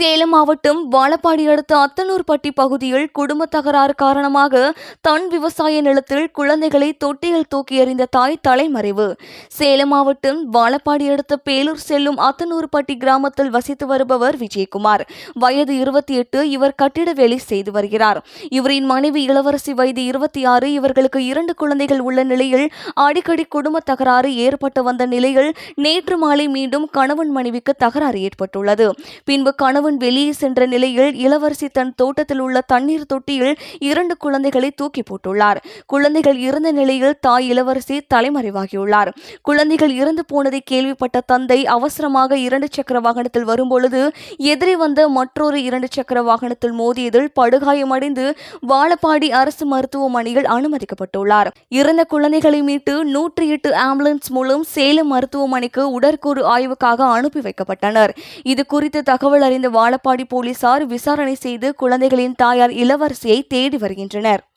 சேலம் மாவட்டம் வாழப்பாடி அடுத்த அத்தனூர்பட்டி பகுதியில் குடும்ப தகராறு காரணமாக தன் விவசாய நிலத்தில் குழந்தைகளை தொட்டியில் தூக்கி எறிந்த தாய் தலைமறைவு. சேலம் மாவட்டம் வாழப்பாடி அடுத்த பேலூர் செல்லும் அத்தனூர்பட்டி கிராமத்தில் வசித்து வருபவர் விஜயகுமார். வயது இருபத்தி எட்டு இவர் கட்டிட வேலை செய்து வருகிறார். இவரின் மனைவி இளவரசி வயது இருபத்தி ஆறு இவர்களுக்கு இரண்டு குழந்தைகள் உள்ள நிலையில் அடிக்கடி குடும்ப தகராறு ஏற்பட்டு வந்த நிலையில் நேற்று மாலை மீண்டும் கணவன் மனைவிக்கு தகராறு ஏற்பட்டுள்ளது. பின்பு கணவன் கணவன் வெளியே சென்ற நிலையில் இளவரசி தன் தோட்டத்தில் உள்ள தண்ணீர் தொட்டியில் இரண்டு குழந்தைகளை தூக்கி போட்டுள்ளார். குழந்தைகள் இறந்த நிலையில் தாய் இளவரசி தலைமறைவாகியுள்ளார். குழந்தைகள் இறந்து போனதை கேள்விப்பட்ட தந்தை அவசரமாக இரண்டு சக்கர வாகனத்தில் வரும்பொழுது எதிரே வந்த மற்றொரு இரண்டு சக்கர வாகனத்தில் மோதியதில் படுகாயமடைந்து வாழப்பாடி அரசு மருத்துவமனையில் அனுமதிக்கப்பட்டுள்ளார். இறந்த குழந்தைகளை மீட்டு நூற்றி எட்டு ஆம்புலன்ஸ் மூலம் சேலம் மருத்துவமனைக்கு உடற்கூறு ஆய்வுக்காக அனுப்பி வைக்கப்பட்டனர். இது குறித்து தகவல் அறிந்த வாழப்பாடி போலீசார் விசாரணை செய்து குழந்தைகளின் தாயார் இளவரசியை தேடி வருகின்றனர்.